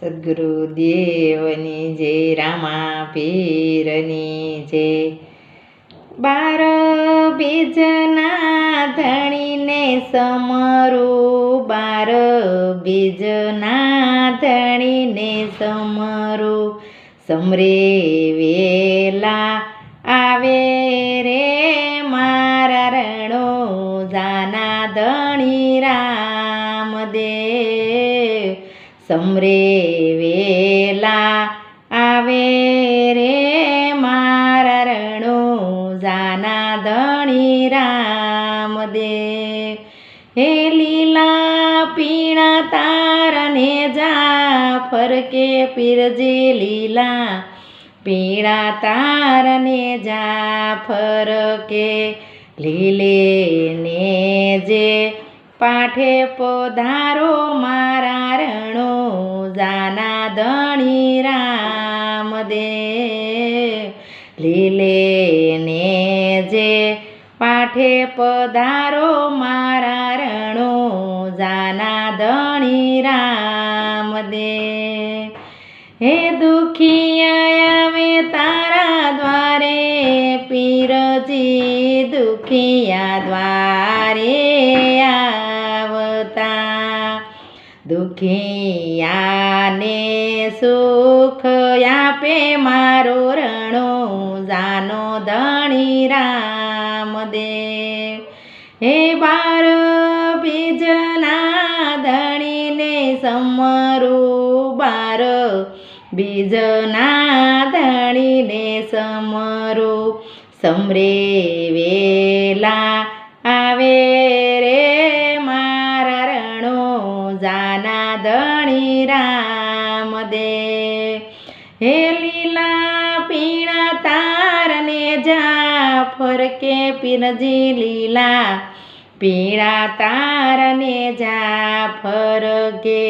સદગુરુ જે, રામા પીરની જય બાર બીજના ધણીને સમરું, બાર બીજના ધણીને સમરું. સમરે વેલા આવે રે મારા રણો, જાના ધણી રામ દેવ સમરે વેલા આવે રે મારા રણો જાના ધણી રામ દેવ હે લીલા પીણા તારને જા ફરકે પીરજે લીલા પીણા તારને જા ફરકે લીલે ને જે પાઠે પોધારો લીલે ને જે પાઠે પધારો મારા રણો, જાના ધણી રામ દે હે દુખિયા આવે તારા દ્વારે, પીરજી દુખિયા દ્વારે દુખિયાને સુખ આપે મારો રણો, જાનો ધણી રામ દેવ હે બાર બીજના ધણીને સમરું બાર. બીજના ધણીને સમરું સમરે વેલા આવે રે મારા જાના ધણી રામ જા કે પીરજી લીલા પીળા તારને જા ફરકે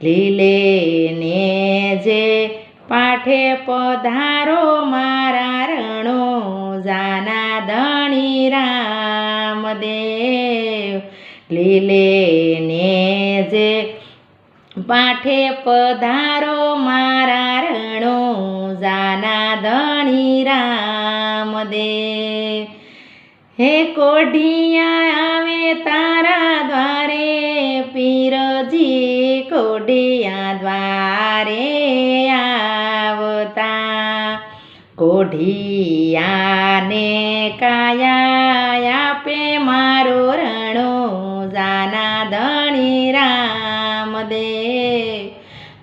લીલે ને જે પાઠે પધારો મારા રણો જાના ધણી રામ દેવ લીલે ને જે પાઠે પધારો મારા રણો જાના ધણી રામ દેવ હે કોઢિયા આવે તારા દ્વારે, પીરજી કોઢિયા દ્વારે આવતા. કોઢિયાને કાયા આપે મારો રણો, જાના ધણી રામ દે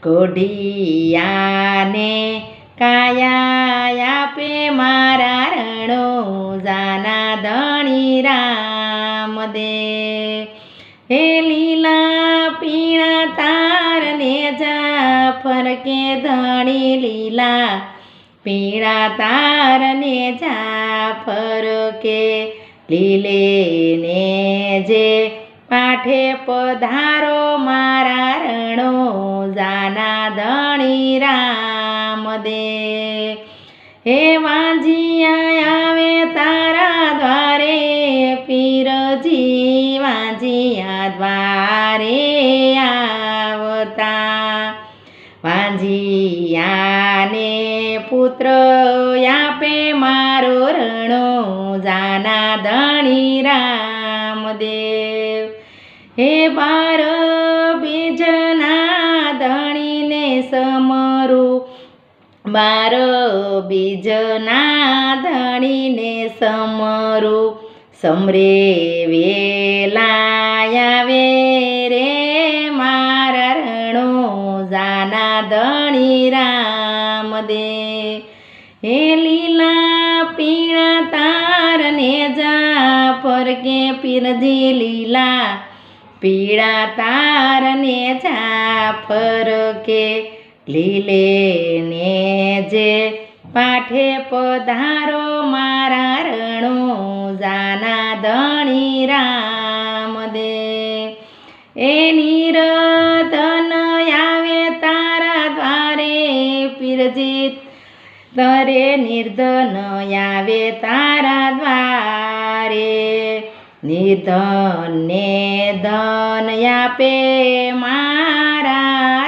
કોઢિયાને કાયા આપે મારા રણો, જાના ધણી રામ દે હે લીલા પીણા તારને જા ફરકે ધણી લીલા પીણા તારને જા ફરકે લીલે ને જે પાઠે પધારો મારા રણો, જાના ધણી રામ દેવ હે વાંજિયા આવે તારા દ્વારે. પીરજી વાંજિયા દ્વારે આવતા. વાંજિયાને પુત્ર આપે મારો રણો, જાના ધણી રામદેવ. હે બાર બાર બીજના ધણીને સમરું. સમરે વેલા આવે રે મારા રણો જાના ધણી રામ દે હે લીલા પીણા તારને જા કે પીરજી લીલા. પીળા તારને જા ફરકે લીલે ને જે પાઠે પધારો મારા રણો જાના ધણી રામ દે એની રતન આવે તારા દ્વારે પીરજીત. તરે નિર્ધન આવે તારા દ્વારે. નિધને ધન આપે મારા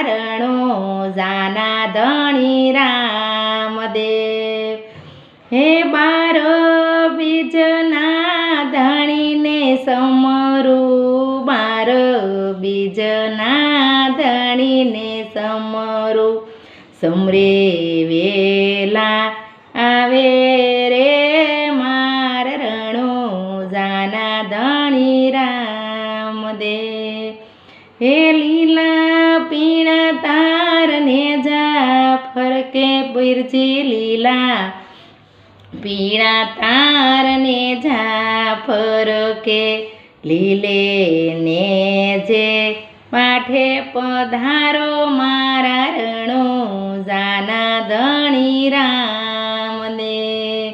સમરું બાર બીજના ધણીને સમરું સમરે વેલા આવે રે માર રણો જાના ધણી રામદેવ હે લીલા પીણા તારને જા ફરકે પીરજી લીલા પીણા તારને જાફર કે લીલે ને જે પાઠે પધારો મારા રણો જાના ધણી રામને.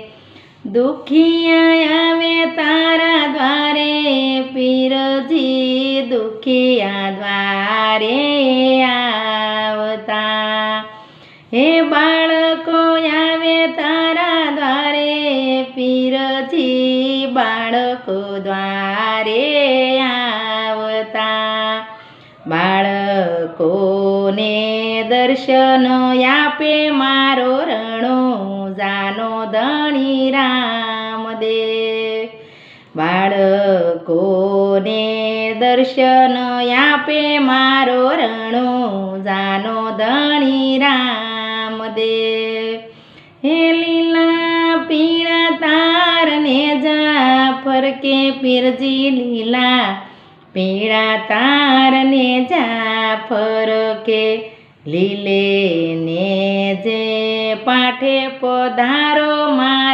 દુખિયા આવે તારા દ્વારે, પીરજી દુખિયા દ્વારે આવતા. હે બાળકો બાળકોને દર્શન આપે મારો રણો? જાનો ધણી રામદેવ. બાળકોને દર્શન આપે મારો રણો? જાનો ધણી રામદેવ. હે લીલા પીણા તારને જા ફરકે પીરજી લીલા પીળા તારને જા ફરકે લીલે ને જે પાઠે પધારો મા